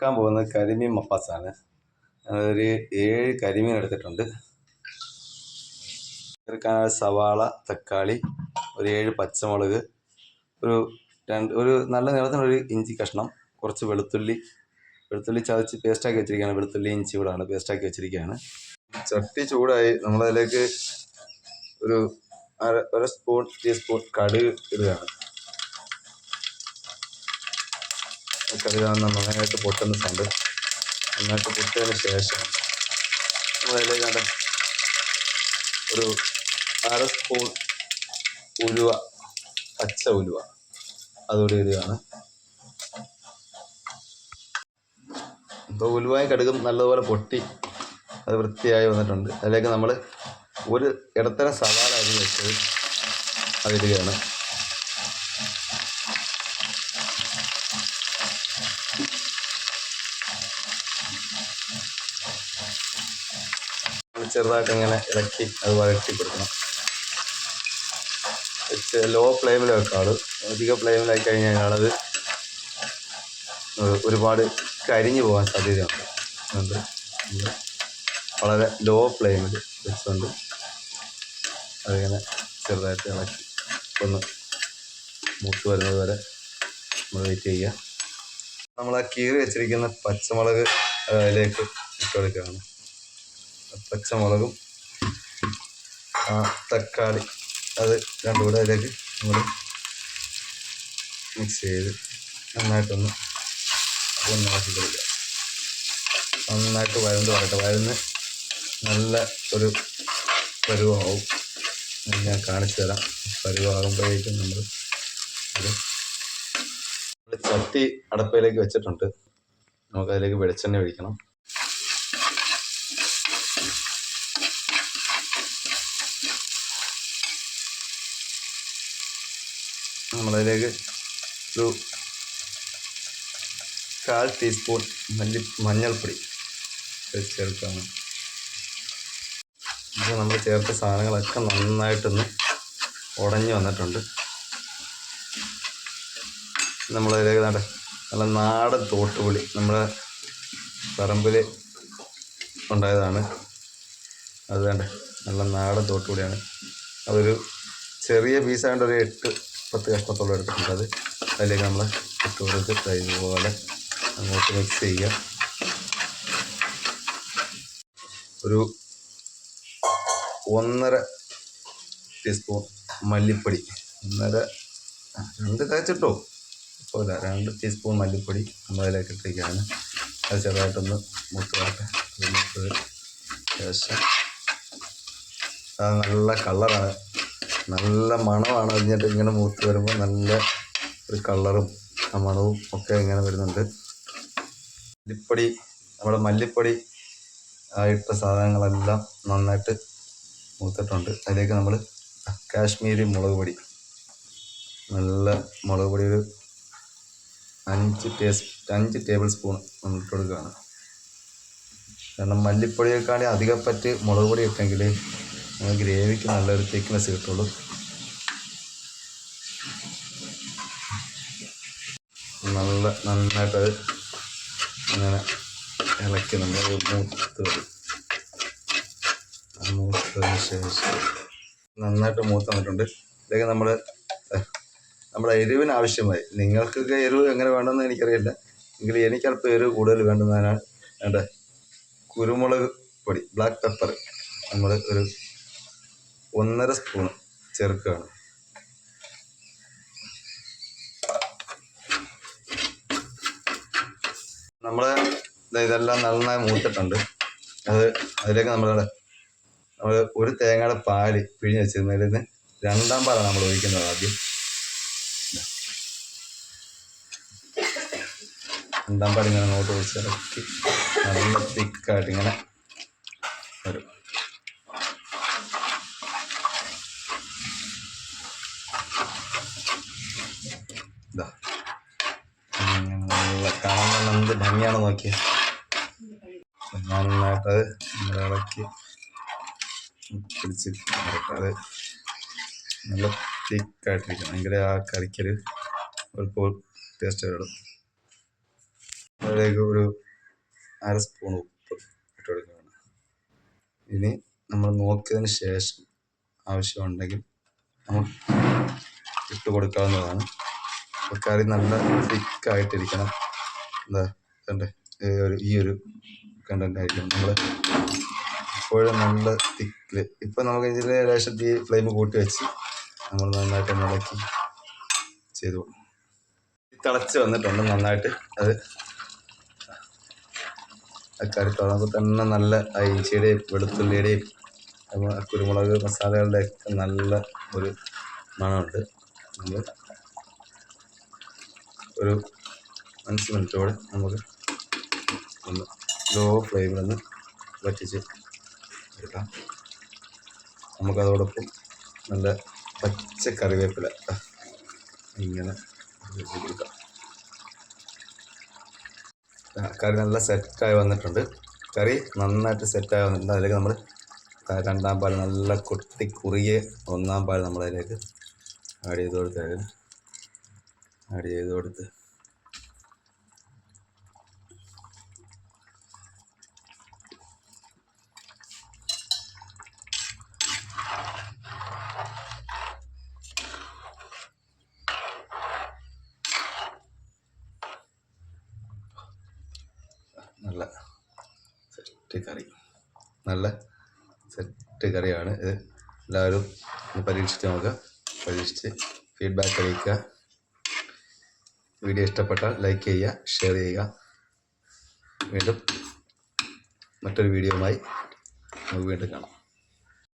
വെക്കാൻ പോകുന്നത് കരിമീൻ മപ്പാസാണ്. ഒരു ഏഴ് കരിമീൻ എടുത്തിട്ടുണ്ട്. ചേർക്കാൻ സവാള തക്കാളി ഒരു ഏഴ് പച്ചമുളക് ഒരു രണ്ട് ഒരു നല്ല നീളത്തിനൊരു ഇഞ്ചി കഷ്ണം കുറച്ച് വെളുത്തുള്ളി വെളുത്തുള്ളി ചതച്ച് പേസ്റ്റാക്കി വെച്ചിരിക്കുകയാണ്. വെളുത്തുള്ളി ഇഞ്ചി കൂടാണ് പേസ്റ്റാക്കി വെച്ചിരിക്കുകയാണ്. ചട്ടി ചൂടായി നമ്മളതിലേക്ക് ഒരു അര ഒരു സ്പൂൺ ടീസ്പൂൺ കടുക് ഇടുകയാണ്. കടുകാണ് നന്നായിട്ട് പൊട്ടുന്ന സൗണ്ട് നന്നായിട്ട് പൊട്ടിയതിന് ശേഷം നമ്മളതിലേക്ക് കണ്ട ഒരു അര സ്പൂൺ ഉലുവ പച്ച ഉലുവ. അതോടെ ഇടുകയാണ് ഇപ്പോൾ ഉലുവായും കടുകും നല്ലതുപോലെ പൊട്ടി അത് വൃത്തിയായി വന്നിട്ടുണ്ട്. അതിലേക്ക് നമ്മൾ ഒരു ഇടത്തരം സവാള അരി വെച്ചത് അതിടുകയാണ് ചെറുതായിട്ട് ഇങ്ങനെ ഇളക്കി അത് വഴറ്റി കൊടുക്കണം. ലോ ഫ്ലെയിമിൽ വെക്കാറ് അധിക ഫ്ലെയിമിലായി കഴിഞ്ഞ് കഴിഞ്ഞാൽ അത് ഒരുപാട് കരിഞ്ഞു പോകാൻ സാധ്യതയുണ്ട്. വളരെ ലോ ഫ്ലെയിമിൽ വെച്ചുകൊണ്ട് അതിങ്ങനെ ചെറുതായിട്ട് ഇളക്കി ഒന്ന് മൂത്ത് വരുന്നത് വരെ നമ്മൾ വെയിറ്റ് ചെയ്യുക. നമ്മൾ ആ കീറി വെച്ചിരിക്കുന്ന പച്ചമുളക് അതിലേക്ക് ഇട്ട് കൊടുക്കുകയാണ്. പച്ചമുളകും തക്കാളി അത് രണ്ടും കൂടെ അതിലേക്ക് നമ്മൾ മിക്സ് ചെയ്ത് നന്നായിട്ടൊന്ന് ഒന്നാക്കി കൊടുക്കുക. നന്നായിട്ട് വരണ്ട് വരട്ടെ. വരന്ന് നല്ല ഒരു പരുവാവും. ഞാൻ കാണിച്ചു തരാം. പരുവാകുമ്പോഴേക്കും നമ്മൾ ചട്ടി അടപ്പയിലേക്ക് വെച്ചിട്ടുണ്ട്. നമുക്കതിലേക്ക് വെളിച്ചെണ്ണ ഒഴിക്കണം. നമ്മളതിലേക്ക് ഒരു കാൽ ടീസ്പൂൺ മല്ലി മഞ്ഞൾപ്പൊടി ചേർക്കാണ്. ഇത് നമ്മൾ ചേർത്ത സാധനങ്ങളൊക്കെ നന്നായിട്ടൊന്ന് ഉടഞ്ഞു വന്നിട്ടുണ്ട്. നമ്മളതിലേക്ക് നട നല്ല നാടൻ തോട്ടുപുളി നമ്മുടെ പറമ്പിൽ ഉണ്ടായതാണ്. അത് വേണ്ട നല്ല നാടൻ തോട്ടുപുളിയാണ്. അതൊരു ചെറിയ പീസായതുകൊണ്ട് ഒരു എട്ട് പത്ത് കഷ്ണത്തോളം എടുത്തിട്ടുണ്ട് അത് അതിലേക്ക് നമ്മൾ ഇട്ട് കൊടുത്ത് ഇതുപോലെ അങ്ങോട്ട് മിക്സ് ചെയ്യുക. ഒരു ഒന്നര ടീസ്പൂൺ മല്ലിപ്പൊടി. ഒന്നര രണ്ട് തേച്ചിട്ടോ? ഇപ്പോൾ രണ്ട് ടീസ്പൂൺ മല്ലിപ്പൊടി നമ്മൾ അതിലേക്ക് ഇട്ടിരിക്കുകയാണ് അത് ചെറുതായിട്ടൊന്ന് മുത്ത് വരട്ടെ. മൂത്ത് ശേഷം നല്ല കളറാണ് നല്ല മണമാണ് അതിഞ്ഞിട്ട് ഇങ്ങനെ മൂത്ത് വരുമ്പോൾ നല്ല ഒരു കളറും ആ മണവും ഒക്കെ ഇങ്ങനെ വരുന്നുണ്ട്. മല്ലിപ്പൊടി നമ്മുടെ മല്ലിപ്പൊടി ആയിട്ട സാധനങ്ങളെല്ലാം നന്നായിട്ട് മൂത്തിട്ടുണ്ട്. അതിലേക്ക് നമ്മൾ കാശ്മീരി മുളക് പൊടി. നല്ല മുളക് പൊടി ഒരു അഞ്ച് ടേസ് അഞ്ച് ടേബിൾ സ്പൂൺ നമ്മൾ ഇട്ട് കൊടുക്കുകയാണ് കാരണം മല്ലിപ്പൊടിയേക്കാളും അധികപ്പറ്റ് മുളക് പൊടി ഇട്ടെങ്കിൽ ഗ്രേവിക്ക് നല്ലൊരു തിക്നെസ് കിട്ടുള്ളൂ. നല്ല നന്നായിട്ടത് അങ്ങനെ ഇളക്കി നമ്മൾ മൂത്ത് മൂത്തതിന് ശേഷം നന്നായിട്ട് മൂത്ത് വന്നിട്ടുണ്ട്. ഇതൊക്കെ നമ്മൾ നമ്മുടെ എരിവിന് ആവശ്യമായി. നിങ്ങൾക്കൊക്കെ എരിവ് എങ്ങനെ വേണമെന്ന് എനിക്കറിയില്ല. എങ്കിലും എനിക്കല്പം എരിവ് കൂടുതൽ വേണ്ടുന്നതിനാണ് വേണ്ട കുരുമുളക് പൊടി ബ്ലാക്ക് പെപ്പർ. നമ്മൾ ഒരു ഒന്നര സ്പൂൺ ചേർക്കുകയാണ്. നമ്മൾ ഇതെല്ലാം നന്നായി മൂത്തിട്ടുണ്ട്. അത് അതിലേക്ക് നമ്മൾ നമ്മൾ ഒരു തേങ്ങയുടെ പാൽ പിഴിഞ്ഞ് വെച്ചിരുന്നതിൽ നിന്ന് രണ്ടാം പാലാണ് നമ്മൾ ഒഴിക്കുന്നത് ആദ്യം. രണ്ടാം പാൽ ഇങ്ങനെ അങ്ങോട്ട് ഒഴിച്ചിറക്കി നല്ല തിക്കായിട്ട് ഇങ്ങനെ വരും ഇതാ ഇങ്ങനെ നല്ല കാണാൻ എന്ത് ഭംഗിയാണ് നോക്കിയത് നന്നായിട്ട് ഇളക്കി പിടിച്ച് അത് നല്ല തിക്കായിട്ടിരിക്കണം. ഭയങ്കര ആ കറിക്കൊരു ഒരു ടേസ്റ്റ് വരും. അതിലേക്ക് ഒരു അര സ്പൂൺ ഉപ്പ് ഇട്ട് കൊടുക്കുകയാണ്. ഇനി നമ്മൾ നോക്കിയതിന് ശേഷം ആവശ്യമുണ്ടെങ്കിൽ നമ്മൾ ഇട്ട് കൊടുക്കാവുന്നതാണ്. കറി നല്ല തിക്കായിട്ടിരിക്കണം എന്താ കണ്ടേ? ഈ ഒരു കണ്ടന്റ് ആയിരിക്കും. നമ്മൾ എപ്പോഴും നല്ല തിക്കിൽ. ഇപ്പം നമുക്ക് ഇതിൽ ലേശം തീ ഫ്ലെയിം കൂട്ടി വെച്ച് നമ്മൾ നന്നായിട്ട് ഇളക്കി ചെയ്തു. തിളച്ച് വന്നിട്ടുണ്ട് നന്നായിട്ട്. അത് കറി തുടങ്ങുമ്പോൾ തന്നെ നല്ല ഇഞ്ചിയുടെയും വെളുത്തുള്ളിയുടെയും കുരുമുളക് മസാലകളുടെ ഒക്കെ നല്ല ഒരു മണമുണ്ട്. നമ്മൾ ഒരു അഞ്ച് മിനിറ്റോടെ നമുക്ക് ഒന്ന് ലോ ഫ്ലെയിമിലൊന്ന് വറ്റിച്ച് എടുക്കാം. നമുക്കതോടൊപ്പം നല്ല പച്ച കറിവേപ്പില ഇങ്ങനെ കൊടുക്കാം. കറി നല്ല സെറ്റായി വന്നിട്ടുണ്ട്. കറി നന്നായിട്ട് സെറ്റായി വന്നിട്ടുണ്ട്. അതിലേക്ക് നമ്മൾ രണ്ടാം പാൽ നല്ല കൊട്ടി കുറുകിയ ഒന്നാം പാൽ നമ്മളതിലേക്ക് ആഡ് ചെയ്ത് കൊടുത്ത് ആഡ് ചെയ്ത് കൊടുത്ത് നല്ല സെറ്റ് കറി. നല്ല സെറ്റ് കറിയാണ് ഇത്. എല്ലാവരും ഒന്ന് പരീക്ഷിച്ച് നോക്കുക പരീക്ഷിച്ച് ഫീഡ്ബാക്ക് അറിയിക്കുക. വീഡിയോ ഇഷ്ടപ്പെട്ടാൽ ലൈക്ക് ചെയ്യുക ഷെയർ ചെയ്യുക. വീണ്ടും മറ്റൊരു വീഡിയോയുമായി നമുക്ക് വീണ്ടും കാണാം.